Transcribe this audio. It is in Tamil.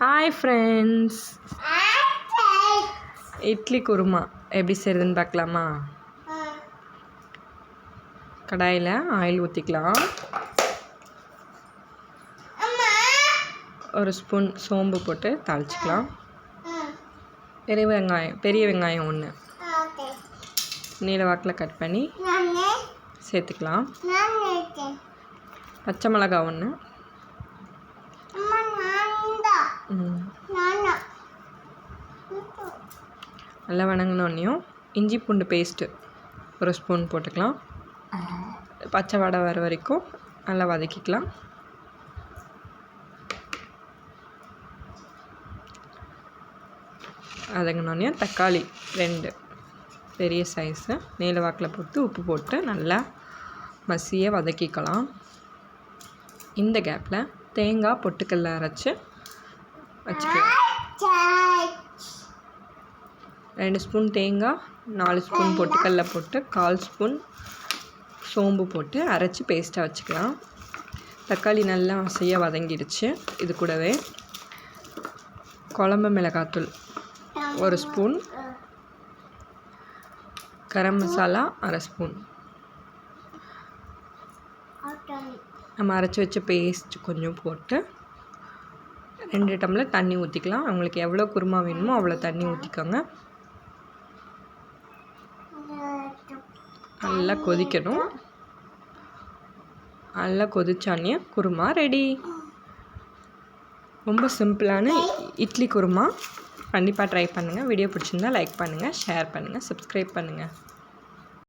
ஹாய் ஃப்ரெண்ட்ஸ் இட்லி குருமா எப்படி செய்கிறதுன்னு பார்க்கலாமா? கடாயில் ஆயில் ஊற்றிக்கலாம் ஒரு ஸ்பூன் சோம்பு போட்டு தாளிச்சிக்கலாம். பெரிய வெங்காயம் பெரிய வெங்காயம் ஒன்று நீல வாக்கில் கட் பண்ணி சேர்த்துக்கலாம். பச்சை மிளகாய் ஒன்று நல்லா வணங்கினோடனையும் இஞ்சி பூண்டு பேஸ்ட்டு ஒரு ஸ்பூன் போட்டுக்கலாம். பச்சை வடை வர வரைக்கும் நல்லா வதக்கிக்கலாம். வதங்கினோடனையும் தக்காளி ரெண்டு பெரிய சைஸு நீல வாக்கில் போட்டு உப்பு போட்டு நல்லா மசிய வதக்கிக்கலாம். இந்த கேப்பில் தேங்காய் பொட்டுக்கல்ல அரைச்சி வச்சுக்கலாம். ரெண்டு ஸ்பூன் தேங்காய் நாலு ஸ்பூன் பொட்டுக்கல்ல போட்டு கால் ஸ்பூன் சோம்பு போட்டு அரைச்சி பேஸ்ட்டாக வச்சுக்கலாம். தக்காளி நல்லா அசையாக வதங்கிடுச்சு. இது கூடவே குழம்பு மிளகாத்தூள் ஒரு ஸ்பூன் கரம் மசாலா அரை ஸ்பூன். நம்ம அரைச்சி வச்ச பேஸ்ட் கொஞ்சம் போட்டு ரெண்டு டம்ளர் தண்ணி ஊற்றிக்கலாம் அவங்களுக்கு எவ்வளோ குருமா வேணுமோ அவ்வளோ தண்ணி ஊற்றிக்கோங்க நல்லா கொதிக்கணும். நல்லா கொதிச்சானே குருமா ரெடி ரொம்ப சிம்பிளான இட்லி குருமா. கண்டிப்பாக ட்ரை பண்ணுங்கள் வீடியோ பிடிச்சிருந்தா லைக் பண்ணுங்கள் ஷேர் பண்ணுங்கள் சப்ஸ்கிரைப் பண்ணுங்கள்